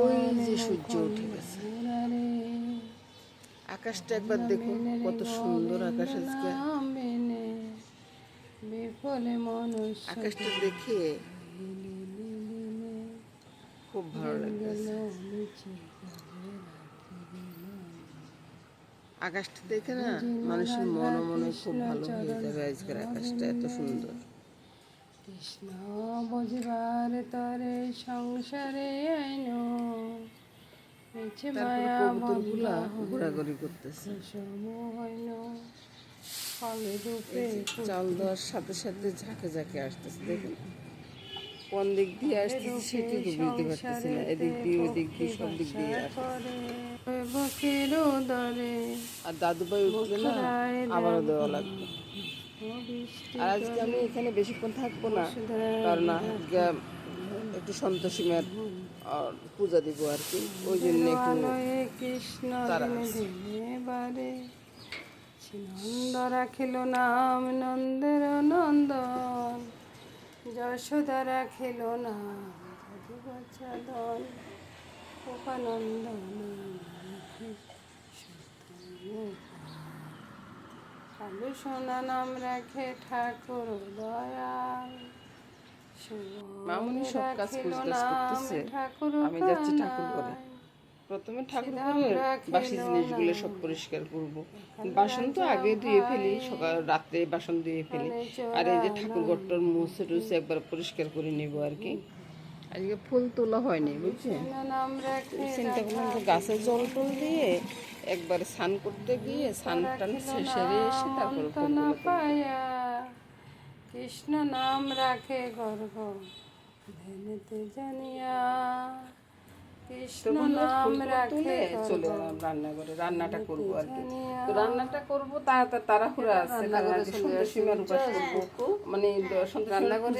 ওই যে সূর্য উঠে গেছে। আকাশটা একবার দেখুন কত সুন্দর আকাশ আজকে। আকাশটা দেখে খুব ভালো লাগছে আকাশটা দেখে না মানুষের মন মনে খুব ভালো হয়ে যাবে আজকের আকাশটা, এত সুন্দর। কৃষ্ণ বুঝবার তরে সংসারে আইন। মিছে মায়া কবুতরগুলা ঘোরাঘুরি করতেছে। সম ফলে রূপে চাল দেওয়ার সাথে সাথে ঝাঁকে ঝাঁকে আসতেছে দেখুন। কোন দিক দিয়ে আসতেছে সেটি তো বুঝতে পারতেছি না। এদিক দিয়ে ওদিক দিয়ে সব দিক দিয়ে দরে। আর দাদুভাই উঠলে না আবারও দেওয়া লাগবে। আজকে আমি এখানে বেশিক্ষণ থাকব না, কারণ আজকে একটু সন্তোষী মায়ের পূজা দিব আর কি। ওই জন্য কৃষ্ণ বারে নন্দ রাখিল নাম, নন্দের নন্দন। যশোদা রাখিল নাম যদুবচ্ছাদন উপানন্দন কালু সোনা নাম রাখে ঠাকুর দয়াল মামুনি সব কাজ করতেছে। আমি যাচ্ছি ঠাকুর করে প্রথমে ঠাকুর করে বাসি জিনিসগুলো সব পরিষ্কার করব। বাসন তো আগে ধুয়ে ফেলি সকাল রাত্রে বাসন ধুয়ে ফেলি। আর এই যে ঠাকুর ঘরটার মুছে টুছে একবার পরিষ্কার করে নিব আর কি। আজকে ফুল তোলা হয়নি বুঝছেন? চিন্তা করলাম যে গাছে জল টল দিয়ে একবার স্নান করতে গিয়ে স্নান টান সেরে এসে তারপর না পায়া। কৃষ্ণ নাম রাখে গর্ভ ধ্যানেতে জানিয়া। কৃষ্ণ নাম তুলে চলে এলাম রান্নাঘরে। রান্নাটা করব আর কি। তো রান্নাটা করব তা তা- তাড়াহুড়া আছে। উপাস করব। মানে রান্নাঘরে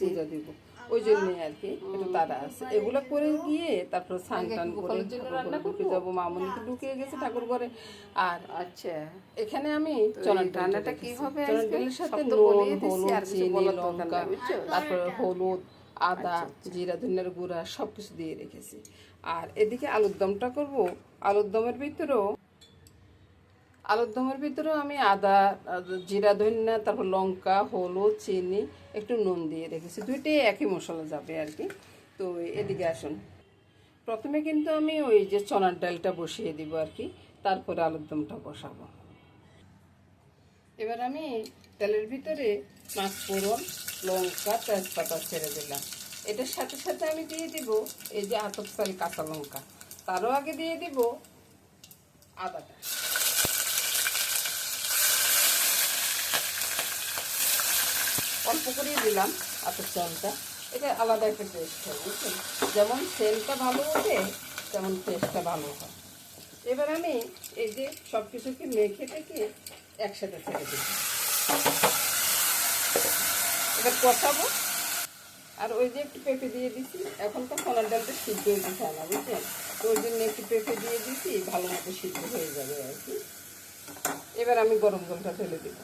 পূজা দিব ওই জন্য আর কি একটু তারা আছে। এগুলো করে গিয়ে তারপর স্নান টান করে রান্না করতে যাব। মামুনিকে ঢুকিয়ে গেছে ঠাকুর ঘরে। আর আচ্ছা। এখানে আমি চনার রান্নাটা কি হবে চনার ডালের সাথে নুন হলুদ চিনি লঙ্কা তারপরে হলুদ আদা জিরা ধনিয়ার গুঁড়া সব কিছু দিয়ে রেখেছি। আর এদিকে আলুর দমটা করব। আলুর দমের ভিতরেও আলুর দমের ভিতরেও আমি আদা জিরা ধনিয়া তারপর লঙ্কা হলুদ চিনি একটু নুন দিয়ে রেখেছি। দুইটাই একই মশলা যাবে আর কি। তো এদিকে আসুন। প্রথমে কিন্তু আমি ওই যে চনার ডালটা বসিয়ে দিব আর কি। তারপরে আলুর দমটা বসাবো। এবার আমি তেলের ভিতরে পাঁচ ফোড়ন, লঙ্কা, তেজপাতা ছেড়ে দিলাম। এটার সাথে সাথে আমি দিয়ে দিব এই যে আতপ চাল কাঁচা লঙ্কা। তারও আগে দিয়ে দিব আদাটা। অল্প করেই দিলাম আতপ চালটা। এটা আলাদা একটা টেস্ট হয় বুঝছেন? যেমন সেলটা ভালো ওঠে তেমন টেস্টটা ভালো হয় এবার আমি এই যে সব কিছুকে মেখে টেকে একসাথে ছেড়ে দিই। এবার কষাবো। আর ওই যে একটু পেঁপে দিয়ে দিছি, এখন তো ফলার ডালটা সিদ্ধ হইতে চায় না বুঝছেন তো ওই জন্য একটু পেঁপে দিয়ে দিছি, ভালো মতো সিদ্ধ হয়ে যাবে আর কি। এবার আমি গরম জলটা ঢেলে দেবো।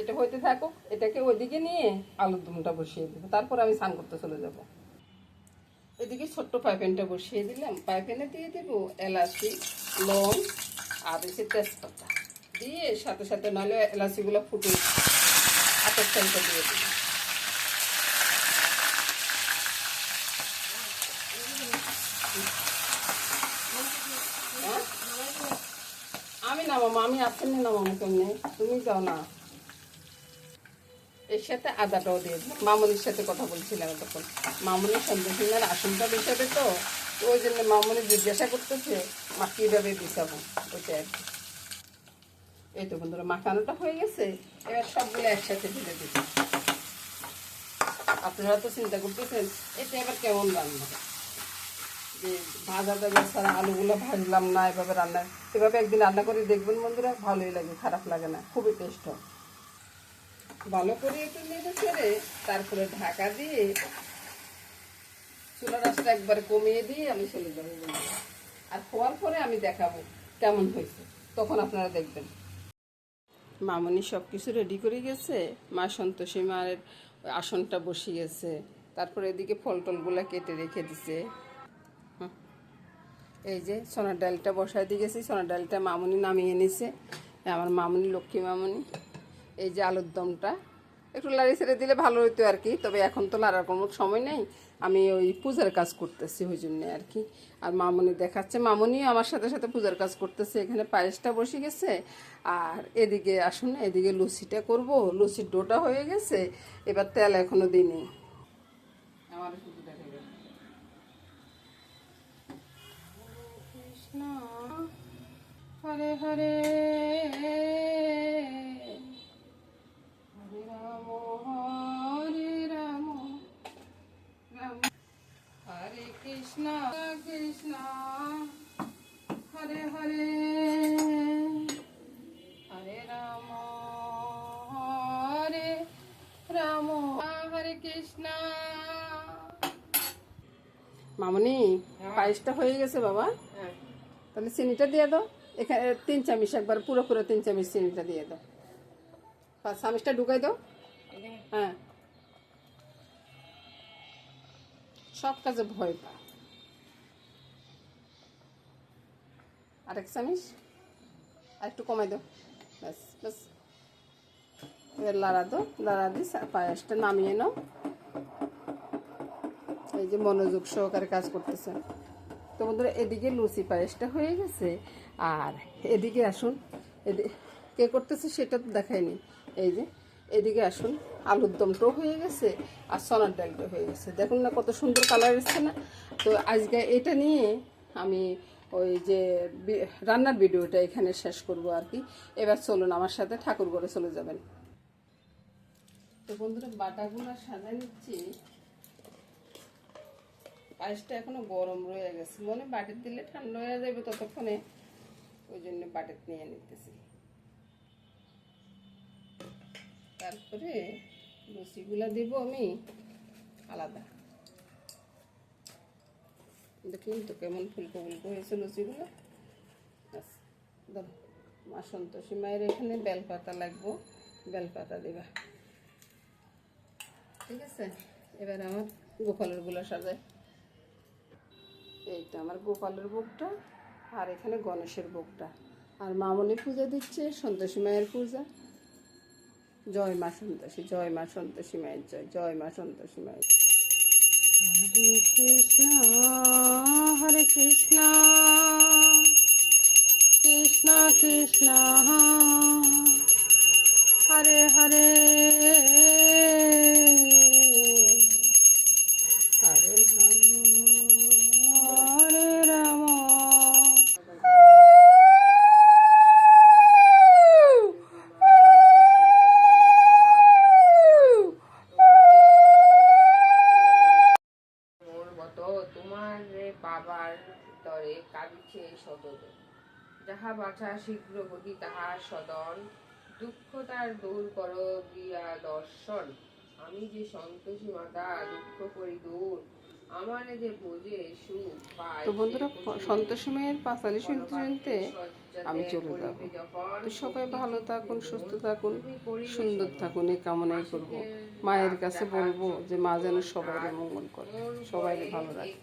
এটা হইতে থাকুক, এটাকে ওইদিকে নিয়ে আলুর দমটা বসিয়ে দেবো। তারপর আমি স্নান করতে চলে যাব। এদিকে ছোট্ট পাইপেনটা বসিয়ে দিলাম। পাইপেনে দিয়ে দেবো এলাচি, লং, আর হচ্ছে তেজপাতা। দিয়ে সাথে সাথে নাহলে এলাচিগুলো ফুটে আতর চালটা দিয়ে দেবো। হ্যাঁ? আমি নামাবো, আমি আসেনি নামাবো কেমনি? তুমি যাও না। এর সাথে আদাটাও দিয়ে দিলাম। মামনির সাথে কথা বলছিলাম তখন মামনির সন্দেশিনার আসনটা তো তো ওই জন্য মামনি জিজ্ঞাসা করতেছে, মা কীভাবে বিছাবো ওইটা আর কি। এই তো বন্ধুরা, মাখানোটা হয়ে গেছে। এবার সবগুলো একসাথে ঢেলে দিচ্ছি আপনারা তো চিন্তা করতেছেন, এটা এবার কেমন রান্না? যে ভাজা টাজা ছাড়া আলুগুলো ভাজলাম না এভাবে রান্না, এভাবে একদিন রান্না করে দেখবেন বন্ধুরা, ভালোই লাগে, খারাপ লাগে না, খুবই টেস্ট হয়। ভালো করে একটু নেড়ে ছেড়ে তারপরে ঢাকা দিয়ে চুলা রাসটা একবারে কমিয়ে দিয়ে আমি চলে যাব আর খোয়ার পরে আমি দেখাবো কেমন হয়েছে। তখন আপনারা দেখবেন। মামনি সব কিছু রেডি করে গেছে। মা সন্তোষী মায়ের আসনটা বসিয়ে গেছে। তারপরে এদিকে ফল টলগুলো কেটে রেখে দিছে। এই যে সোনার ডালটা বসায় দিয়ে গেছি। সোনার ডালটা মামনি নামিয়ে নিছে। আমার মামনি, লক্ষ্মী মামনি। এই যে আলুর দমটা। একটু লাড়ি ছেড়ে দিলে ভালো হতো আর কি তবে এখন তো লাড়ার কোনো সময় নেই। আমি ওই পূজার কাজ করতেছি ওই জন্যে আর কি। আর মামনি দেখাচ্ছে মামনিও আমার সাথে সাথে পূজার কাজ করতেছে এখানে পায়েসটা বসে গেছে। আর এদিকে আসুন এদিকে লুচিটা করব লুচির ডোটা হয়ে গেছে এবার তেল এখনও দিইনি। আমার শুধু দেখা গেল। কৃষ্ণ হরে হরে রাম হরে রাম রাম হরে কৃষ্ণ কৃষ্ণ হরে হরে। হরে রাম হরে রাম হরে কৃষ্ণ। মামনি পায়েসটা হয়ে গেছে বাবা। তাহলে চিনিটা দিয়ে দাও। এখানে তিন চামচ একবার পুরো পুরো তিন চামচ চিনিটা দিয়ে দাও। পাঁচ চামচটা ঢুকাই দাও। হ্যাঁ। সব কাজে ভয় পা আরেক চামচ আর একটু কমাই দাও। ব্যাস ব্যাস। এবার লাড়া দাও, লাড়া দিয়ে পায়েসটা নামিয়ে নাও। এই যে মনোযোগ সহকারে কাজ করতেছে। তো বন্ধুরা, এদিকে লুচি পায়েসটা হয়ে গেছে। আর এদিকে আসুন এদিকে কে করতেছে সেটা তো দেখায়নি এই যে এদিকে আসুন, আলুর দমটাও হয়ে গেছে আর সোনার ডালটা হয়ে গেছে। দেখুন না কত সুন্দর কালার এসছে না? তো আজকে এটা নিয়ে আমি ওই যে রান্নার ভিডিওটা এখানে শেষ করব আর কি। এবার চলুন আমার সাথে ঠাকুর ঘরে চলে যাবেন। তো বন্ধুরা, বাটাগুলো সাজা নিচ্ছি। পায়েসটা এখনও গরম রয়ে গেছে। মনে বাটির দিলে ঠান্ডা হয়ে যাবে, ততক্ষণে ওই জন্য বাটির নিয়ে নিতেছি। তারপরে লুচিগুলা দিব আমি আলাদা। দেখুন তো কেমন ফুলকো ফুলকো হয়েছে লুচিগুলো মা সন্তোষী মায়ের এখানে বেলপাতা লাগবো, বেলপাতা দিবা। ঠিক আছে? এবার আমার গোপালেরগুলো সাজায় এইটা আমার গোপালের ভোগটা, আর এখানে গণেশের ভোগটা। আর মামনি পূজা দিচ্ছে, সন্তোষী মায়ের পূজা। জয় মা সন্তোষী, জয় মা সন্তোষী মায়ের জয় জয় মা সন্তোষী মায়ের হরে কৃষ্ণ হরে কৃষ্ণ কৃষ্ণ কৃষ্ণ, হরে হরে। তোমার রে বাবার তরে কাঁদিছে সদল যাহা বাছা শীঘ্র গতি তাহার সদন। দুঃখ তার দূর কর দিয়া দর্শন। আমি যে সন্তোষী মাতা দুঃখ করি দূর। আমার যে বোঝে সুখ পায় তো বন্ধুরা সন্তোষী মায়ের পাঁচালি শুনতে শুনতে আমি চলে যাব। তো সবাই ভালো থাকুন সুস্থ থাকুন সুন্দর থাকুন এই কামনাই করব। মায়ের কাছে বলব যে মা যেন সবাই মঙ্গল করে সবাই ভালো রাখে